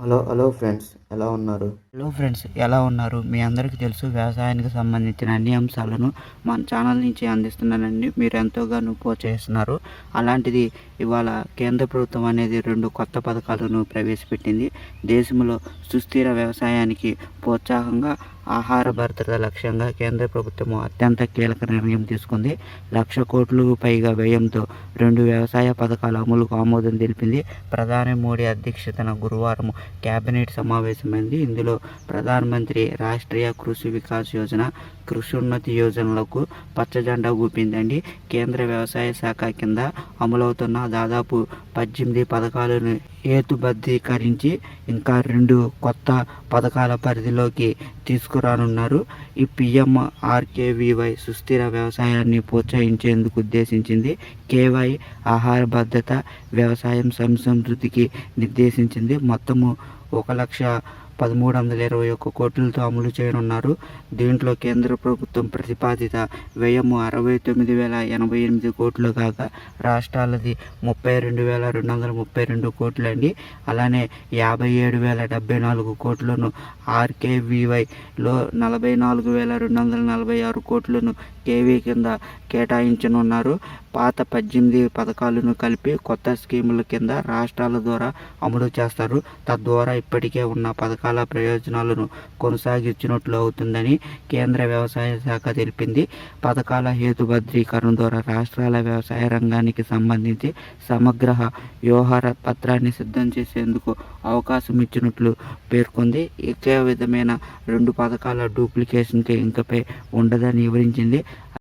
Hello hello friends ఎలా ఉన్నారు? Hello friends ఎలా ఉన్నారు? మీ అందరికీ తెలుసు వ్యవసాయానికి సంబంధించిన అన్ని అంశాలను మన ఛానల్ నుంచి అందిస్తున్నానండి మీరు ఎంతోగానో ప్రోత్సహిస్తున్నారు అలాంటిది ఇవాళ కేంద్ర ప్రభుత్వం అనేది రెండు కొత్త పథకాలను ప్రవేశపెట్టింది. దేశంలో సుస్థిర వ్యవసాయానికి ప్రోత్సాహంగా ఆహార. భద్రత లక్ష్యంగా కేంద్ర ప్రభుత్వం అత్యంత కీలక నిర్ణయం తీసుకుంది. లక్ష కోట్లు పైగా వ్యయంతో రెండు వ్యవసాయ పథకాల అమలుకు ఆమోదం తెలిపింది. ప్రధాని మోడీ అధ్యక్షతన గురువారం కేబినెట్ సమావేశమైంది. ఇందులో ప్రధానమంత్రి రాష్ట్రీయ కృషి వికాస్ యోజన కృషి ఉన్నతి యోజనలకు పచ్చజెండా ఊపిందండి. కేంద్ర వ్యవసాయ శాఖ కింద అమలవుతున్న దాదాపు పద్దెనిమిది పథకాలను హేతుబద్ధీకరించి ఇంకా రెండు కొత్త పథకాల పరిధిలోకి తీసుకురానున్నారు. ఈ పిఎం ఆర్కేవీవై సుస్థిర వ్యవసాయాన్ని ప్రోత్సహించేందుకు ఉద్దేశించింది. కేవై ఆహార భద్రత వ్యవసాయం సంస్కృతికి నిర్దేశించింది. మొత్తము ఒక లక్ష పదమూడు వందల ఇరవై ఒక్క కోట్లతో అమలు చేయనున్నారు. దీంట్లో కేంద్ర ప్రభుత్వం ప్రతిపాదిత వ్యయము అరవై తొమ్మిది వేల ఎనభై ఎనిమిది కోట్లు కాగా రాష్ట్రాలది ముప్పై రెండు వేల రెండు వందల ముప్పై రెండు కోట్లు అండి అలానే యాభై ఏడు వేల డెబ్బై నాలుగు కోట్లను ఆర్కేవివైలో నలభై నాలుగు వేల రెండు వందల నలభై ఆరు కోట్లను కేవీ కింద కేటాయించనున్నారు. పాత పద్దెనిమిది పథకాలను కలిపి కొత్త స్కీముల కింద రాష్ట్రాల ద్వారా అమలు చేస్తారు. తద్వారా ఇప్పటికే ఉన్న పథకాల ప్రయోజనాలను కొనసాగించినట్లు అవుతుందని కేంద్ర వ్యవసాయ శాఖ తెలిపింది. పథకాల హేతుభద్రీకరణ ద్వారా రాష్ట్రాల వ్యవసాయ రంగానికి సంబంధించి సమగ్ర వ్యవహార పత్రాన్ని సిద్ధం చేసేందుకు అవకాశం ఇచ్చినట్లు పేర్కొంది. ఇకే విధమైన రెండు పథకాల డూప్లికేషన్కి ఇంకపై ఉండదని వివరించింది.